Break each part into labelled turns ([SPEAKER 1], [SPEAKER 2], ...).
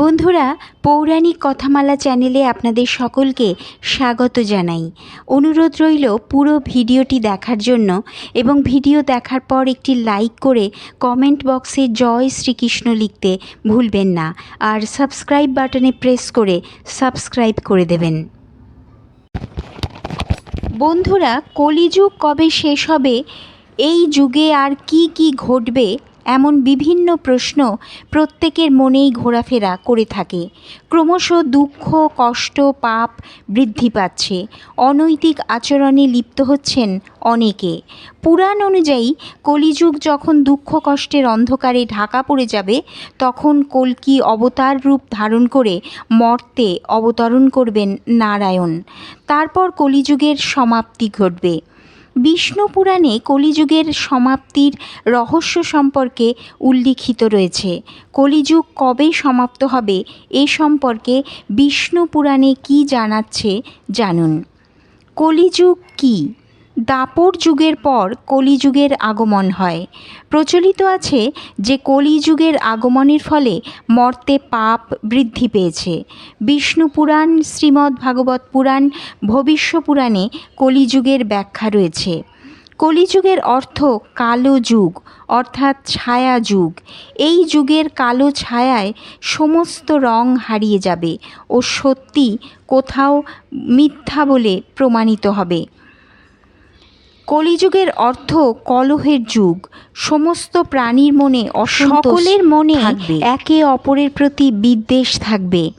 [SPEAKER 1] বন্ধুরা, পৌরাণিক কথামালা চ্যানেলে আপনাদের সকলকে স্বাগত জানাই। অনুরোধ রইল পুরো ভিডিওটি দেখার জন্য এবং ভিডিও দেখার পর একটি লাইক করে কমেন্ট বক্সে জয় শ্রীকৃষ্ণ লিখতে ভুলবেন না আর সাবস্ক্রাইব বাটনে প্রেস করে সাবস্ক্রাইব করে দেবেন। বন্ধুরা, কলিযুগ কবে শেষ হবে? এই যুগে আর কি কি ঘটবে? এমন বিভিন্ন প্রশ্ন প্রত্যেকের মনেই ঘোরাফেরা করে থাকে। ক্রমশ দুঃখ, কষ্ট, পাপ বৃদ্ধি পাচ্ছে। অনৈতিক আচরণে লিপ্ত হচ্ছেন অনেকে। পুরাণ অনুযায়ী কলিযুগ যখন দুঃখ, কষ্টের অন্ধকারে ঢাকা পড়ে যাবে, তখন কল্কি অবতার রূপ ধারণ করে মর্তে অবতরণ করবেন নারায়ণ। তারপর কলিযুগের সমাপ্তি ঘটবে। বিষ্ণু পুরাণে কলিযুগের সমাপ্তির রহস্য সম্পর্কে উল্লিখিত রয়েছে। কলিযুগ কবে সমাপ্ত হবে এ সম্পর্কে বিষ্ণু পুরাণে কী জানাচ্ছে জানুন। কলিযুগ কী? দাপর যুগের পর কলিযুগের আগমন হয়। প্রচলিত আছে যে কলিযুগের আগমনের ফলে মর্তে পাপ বৃদ্ধি পেয়েছে। বিষ্ণু পুরাণ, শ্রীমদ্ ভাগবত পুরাণ, ভবিষ্য পুরাণে কলিযুগের ব্যাখ্যা রয়েছে। কলিযুগের অর্থ কালো যুগ, অর্থাৎ ছায়া যুগ। এই যুগের কালো ছায়ায় সমস্ত রং হারিয়ে যাবে ও সত্যি কোথাও মিথ্যা বলে প্রমাণিত হবে। কলিযুগের অর্থ কলহের যুগ। সমস্ত প্রাণীর মনে সকলের মনে একে অপরের প্রতি বিদ্বেষ থাকবে।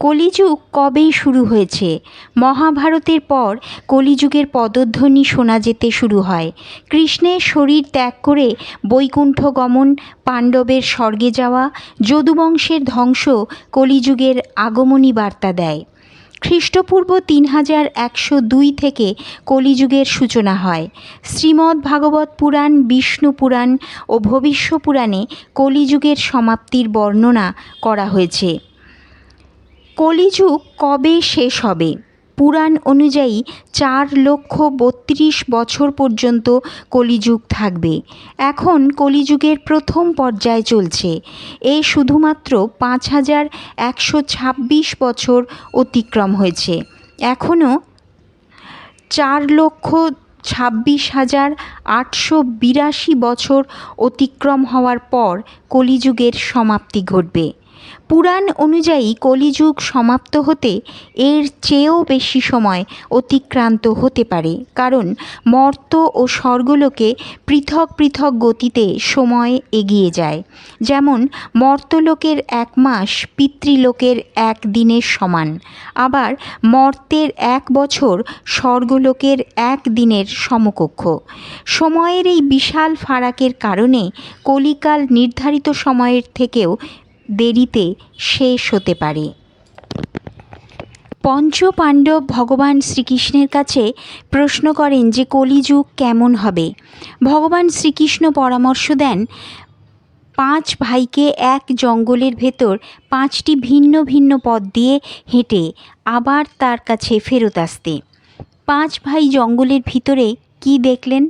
[SPEAKER 1] কলিযুগ কবেই শুরু হয়েছে? মহাভারতের পর কলিযুগের পদধ্বনি শোনা যেতে শুরু হয়। কৃষ্ণের শরীর ত্যাগ করে বৈকুণ্ঠ গমন পাণ্ডবের স্বর্গে যাওয়া যদুবংশের ধ্বংস কলিযুগের আগমনী বার্তা দেয়। খ্রিস্টপূর্ব তিন হাজার একশো দুই থেকে কলিযুগের সূচনা হয়। শ্রীমদ্ ভাগবত পুরাণ, বিষ্ণু পুরাণ ও ভবিষ্য পুরাণে কলিযুগের সমাপ্তির বর্ণনা করা হয়েছে। কলিযুগ কবে শেষ হবে? পুরাণ অনুযায়ী চার লক্ষ বত্রিশ বছর পর্যন্ত কলিযুগ থাকবে। এখন কলিযুগের প্রথম পর্যায় চলছে। এ শুধুমাত্র পাঁচ হাজার একশো ছাব্বিশ বছর অতিক্রম হয়েছে। এখনও চার লক্ষ ছাব্বিশ হাজার আটশো বিরাশি বছর অতিক্রম হওয়ার পর কলিযুগের সমাপ্তি ঘটবে। পুরাণ অনুযায়ী কলিযুগ সমাপ্ত হতে এর চেয়েও বেশি সময় অতিক্রান্ত হতে পারে, কারণ মর্ত ও স্বর্গলোকে পৃথক পৃথক গতিতে সময় এগিয়ে যায়। যেমন, মর্তলোকের এক মাস পিতৃলোকের এক দিনের সমান, আবার মর্তের এক বছর স্বর্গলোকের এক দিনের সমকক্ষ। সময়ের এই বিশাল ফারাকের কারণে কলিকাল নির্ধারিত সময়ের থেকেও দেরিতে শেষ হতে পারে। পঞ্চ পাণ্ডব ভগবান শ্রীকৃষ্ণের কাছে প্রশ্ন করেন যে, কলিযুগ কেমন হবে? ভগবান শ্রীকৃষ্ণ পরামর্শ দেন, পাঁচ ভাইকে এক জঙ্গলের ভেতর পাঁচটি ভিন্ন ভিন্ন পথ দিয়ে হেঁটে আবার তার কাছে ফেরত আসতে। পাঁচ ভাই জঙ্গলের ভিতরে কি দেখলেন?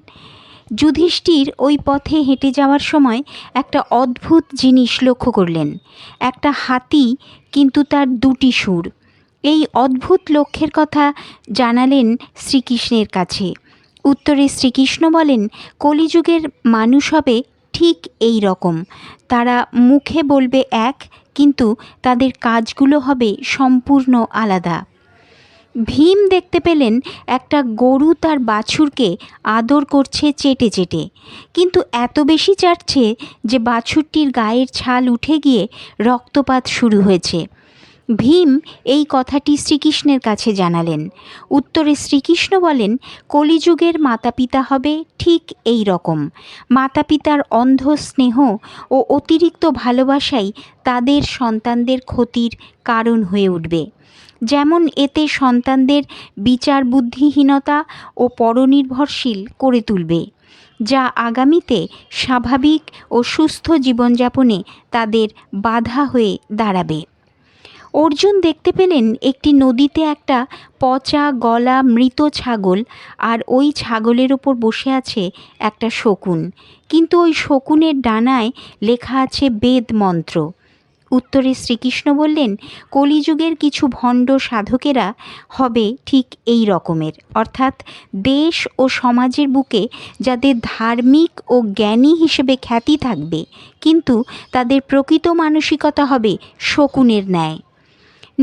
[SPEAKER 1] যুধিষ্ঠির ওই পথে হেঁটে যাওয়ার সময় একটা অদ্ভুত জিনিস লক্ষ্য করলেন। একটা হাতি, কিন্তু তার দুটি সুর। এই অদ্ভুত লক্ষ্যের কথা জানালেন শ্রীকৃষ্ণের কাছে। উত্তরে শ্রীকৃষ্ণ বলেন, কলিযুগের মানুষ হবে ঠিক এই রকম। তারা মুখে বলবে এক, কিন্তু তাদের কাজগুলো হবে সম্পূর্ণ আলাদা। ভীম দেখতে পেলেন একটা গরু তার বাছুরকে আদর করছে চেটে চেটে। কিন্তু এত বেশি চাটছে যে বাছুরটির গায়ের ছাল উঠে গিয়ে রক্তপাত শুরু হয়েছে। ভীম এই কথাটি শ্রীকৃষ্ণের কাছে জানালেন। উত্তরে শ্রীকৃষ্ণ বলেন, কলিযুগের মাতা পিতা হবে ঠিক এই রকম। মাতা পিতার অন্ধ স্নেহ ও অতিরিক্ত ভালোবাসাই তাদের সন্তানদের ক্ষতির কারণ হয়ে উঠবে। যেমন এতে সন্তানদের বিচার বুদ্ধিহীনতা ও পরনির্ভরশীল করে তুলবে, যা আগামীতে স্বাভাবিক ও সুস্থ জীবনযাপনে তাদের বাধা হয়ে দাঁড়াবে। অর্জুন দেখতে পেলেন একটি নদীতে একটা পচা গলা মৃত ছাগল আর ওই ছাগলের ওপর বসে আছে একটা শকুন। কিন্তু ওই শকুনের ডানায় লেখা আছে বেদ মন্ত্র। উত্তরে শ্রীকৃষ্ণ বললেন, কলিযুগের কিছু ভণ্ড সাধকেরা হবে ঠিক এই রকমের। অর্থাৎ দেশ ও সমাজের বুকে যাদের ধার্মিক ও জ্ঞানী হিসেবে খ্যাতি থাকবে, কিন্তু তাদের প্রকৃত মানসিকতা হবে শকুনের ন্যায়।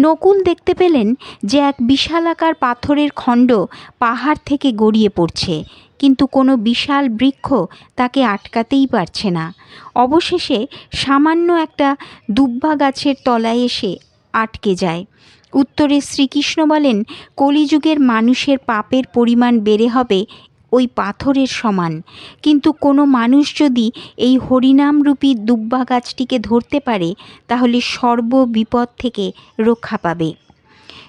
[SPEAKER 1] নকুল দেখতে পেলেন যে এক বিশালাকার পাথরের খণ্ড পাহাড় থেকে গড়িয়ে পড়ছে, কিন্তু কোনো বিশাল বৃক্ষ তাকে আটকাতেই পারছে না। অবশেষে সামান্য একটা দুব্বা গাছের তলায় এসে আটকে যায়। উত্তরে শ্রীকৃষ্ণ বলেন, কলিযুগের মানুষের পাপের পরিমাণ বেড়ে হবে ওই পাথরের সমান। কিন্তু কোনো মানুষ যদি এই হরিনামরূপী দুব্বা গাছটিকে ধরতে পারে, তাহলে সর্ব বিপদ থেকে রক্ষা পাবে।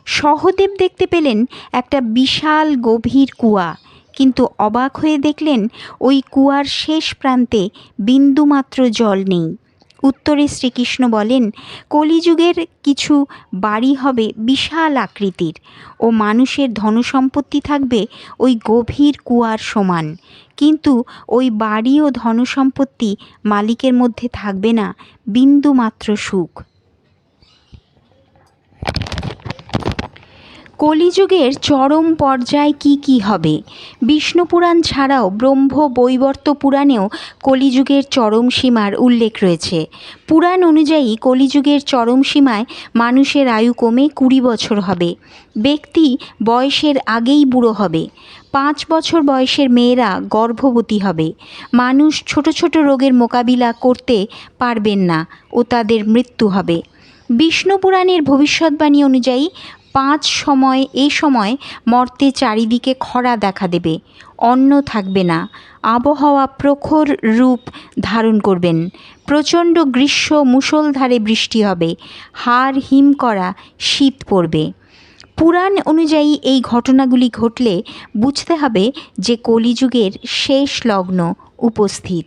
[SPEAKER 1] সহদেব দেখতে পেলেন একটা বিশাল গভীর কুয়া। কিন্তু অবাক হয়ে দেখলেন, ওই কুয়ার শেষ প্রান্তে বিন্দুমাত্র জল নেই। উত্তরে শ্রীকৃষ্ণ বলেন, কলিযুগের কিছু বাড়ি হবে বিশাল আকৃতির ও মানুষের ধনসম্পত্তি থাকবে ওই গভীর কুয়ার সমান। কিন্তু ওই বাড়ি ও ধনসম্পত্তি মালিকের মধ্যে থাকবে না, বিন্দুমাত্র সুখ। কলিযুগের চরম পর্যায় কি কি হবে? বিষ্ণু পুরাণ ছাড়াও ব্রহ্ম বৈবর্ত পুরাণেও কলিযুগের চরম সীমার উল্লেখ রয়েছে। পুরাণ অনুযায়ী কলিযুগের চরম সীমায় মানুষের আয়ু কমে কুড়ি বছর হবে। ব্যক্তি বয়সের আগেই বুড়ো হবে। পাঁচ বছর বয়সের মেয়েরা গর্ভবতী হবে। মানুষ ছোট ছোট রোগের মোকাবিলা করতে পারবেন না ও তাদের মৃত্যু হবে। বিষ্ণু পুরাণের ভবিষ্যৎবাণী অনুযায়ী পাঁচ সময় এই সময় মর্তে চারিদিকে খরা দেখা দেবে। অন্ন থাকবে না। আবহাওয়া প্রখর রূপ ধারণ করবেন। প্রচণ্ড গ্রীষ্ম মুষলধারে বৃষ্টি হবে। হাড় হিম করা শীত পড়বে। পুরাণ অনুযায়ী এই ঘটনাগুলি ঘটলে বুঝতে হবে যে কলিযুগের শেষ লগ্ন উপস্থিত।